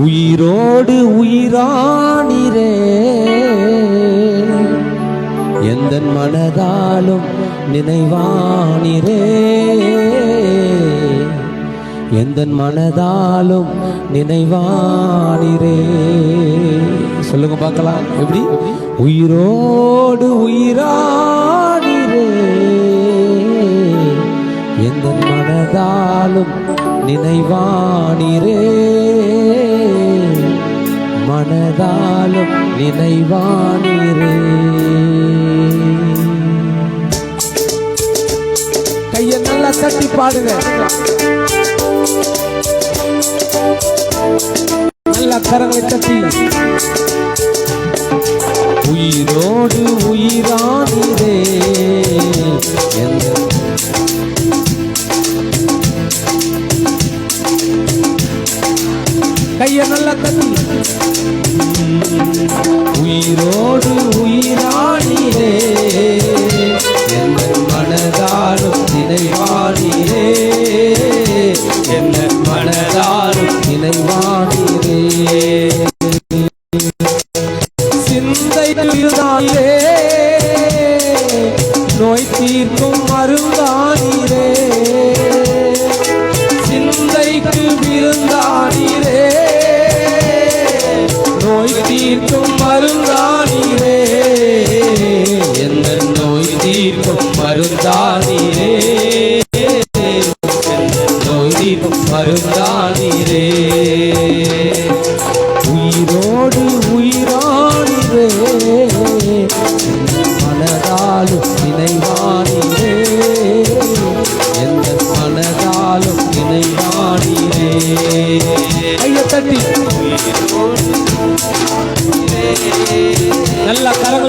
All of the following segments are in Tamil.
உயிரோடு உயிரானிரே. எந்த மனதாலும் நினைவானிரே. எந்த மனதாலும் நினைவானிரே. சொல்லுங்க பார்க்கலாம். எப்படி? உயிரோடு உயிரானிரே. எந்த மனதாலும் நினைவானிரே. மனதாலும் நினைவானீரே. கையை நல்லா தட்டி பாடுங்க. நல்லா கரங்களை தட்டி. கைய நல்லா தட்டி. உயிரோடு உயிரானிரே என்ன மனதாலும் நினைவானிரே என்ன மனதாலும் நினைவானிரே. சிந்தை இருந்தாலே நோய் தீர்க்கும் மருந்தானிரே. சிந்தைக்கு விருந்தானி நோய் தீர்க்கும் மருந்தானீரே எந்த நோய் தீர்க்கும் மருந்தானீரே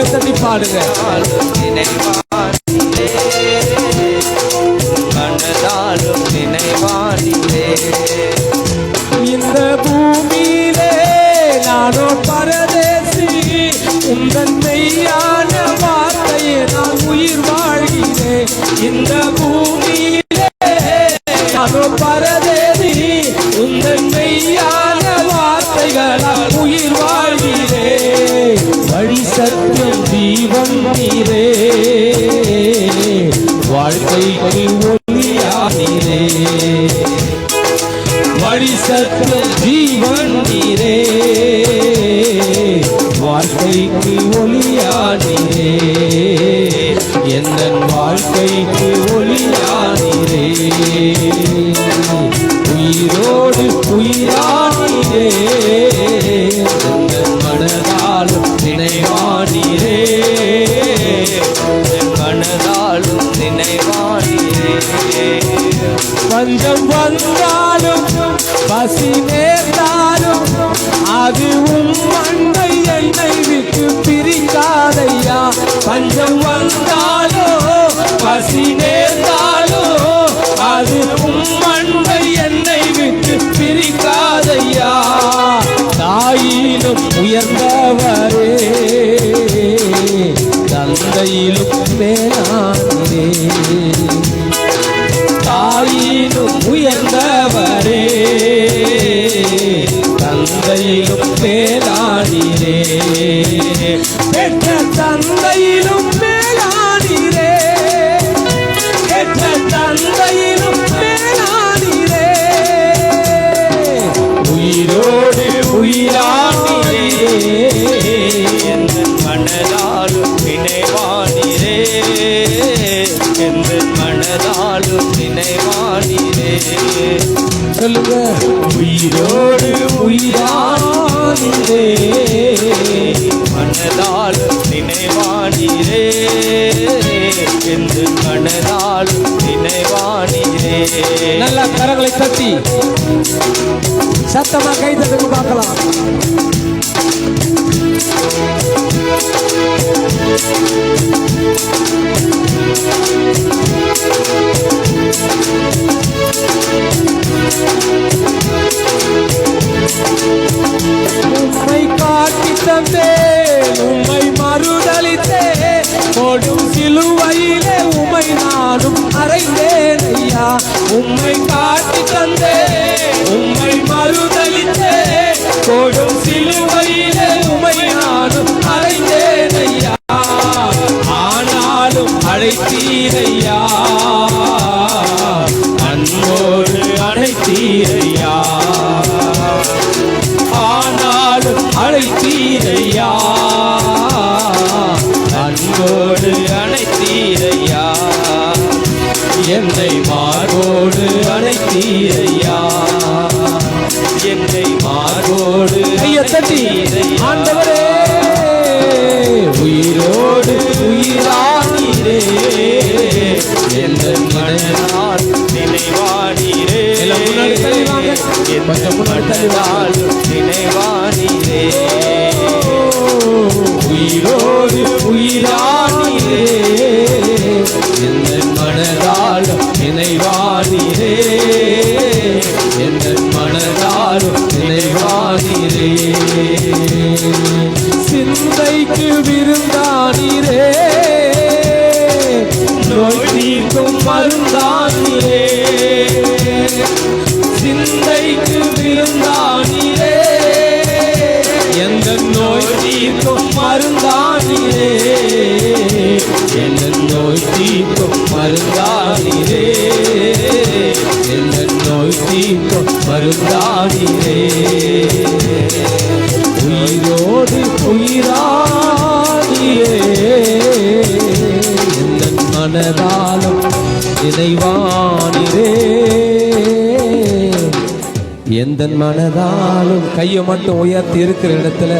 கைகளை தட்டி பாடுங்க. மனதாலும் நினைவானிலே இந்த பூமியிலே நானோ பரதேசி உந்தன் மெய்யான வார்த்தையை நான் உயிர் வாழ்கிறேன். இந்த பூமியிலே நானோ பரதேசி வழி சத்தியம் ஜீவன் நீரே. வாழ்க்கைக்கு ஒளியானீரே. எந்த வாழ்க்கைக்கு ஒளியானீரே. உயிரோடு உயிரானீரே. எந்த மனதாலும் நினைவானீரே. மனதாலும் நினைவானிலே பஞ்சம் வந்தாலும் பசி நேர்ந்தாலும் அது உம் அண்டை என்னை விட்டு பிரிக்காதையா? பஞ்சம் வந்தாலோ பசி நேர்ந்தாலோ அது உம் அண்டை என்னை விட்டு பிரிக்காதையா? தாயிலும் உயர்ந்தவரே தந்தையிலும் மேலானே. தாயிலும் உயர்ந்த தந்தையிலும் மேலானீரே பெற்ற தந்தையிலும் மேலானீரே சத்தமா கை தட்டி பார்க்கலாம். உம்மை காட்டி தந்தே உம்மை மறுதளித்தே போடும் சிலுவையிலே உமை நானும் அறைந்தேன் ஐயா. உம்மை அழைத்தீரையா அன்போடு அழைத்தீரையா ஆனாலும் அழைத்தீரையா அன்போடு அழைத்தீரையா என்னை மார்போடு அழைத்தீரையா என்னை மார்போடு கையை தட்டி. ஆண்டவரே சிந்தைக்கு விருந்தானீரே. நோய் நீக்கும் மருந்தானீரே. சிந்தைக்கு விருந்தானீரே. எந்த நோய் நீக்கும் மருந்தானீரே. எந்த நோய் தீக்கும் மருந்தானீரே. எந்த நோய் தீக்கும் மருந்தானீரே. உயிரோடு உயிராடியே எந்த மனதாலும் இணைவானிரே எந்த மனதாலும் கையை மட்டும் உயர்த்தி இருக்கிற இடத்துல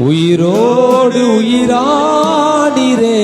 உயிரோடு உயிரானீரே.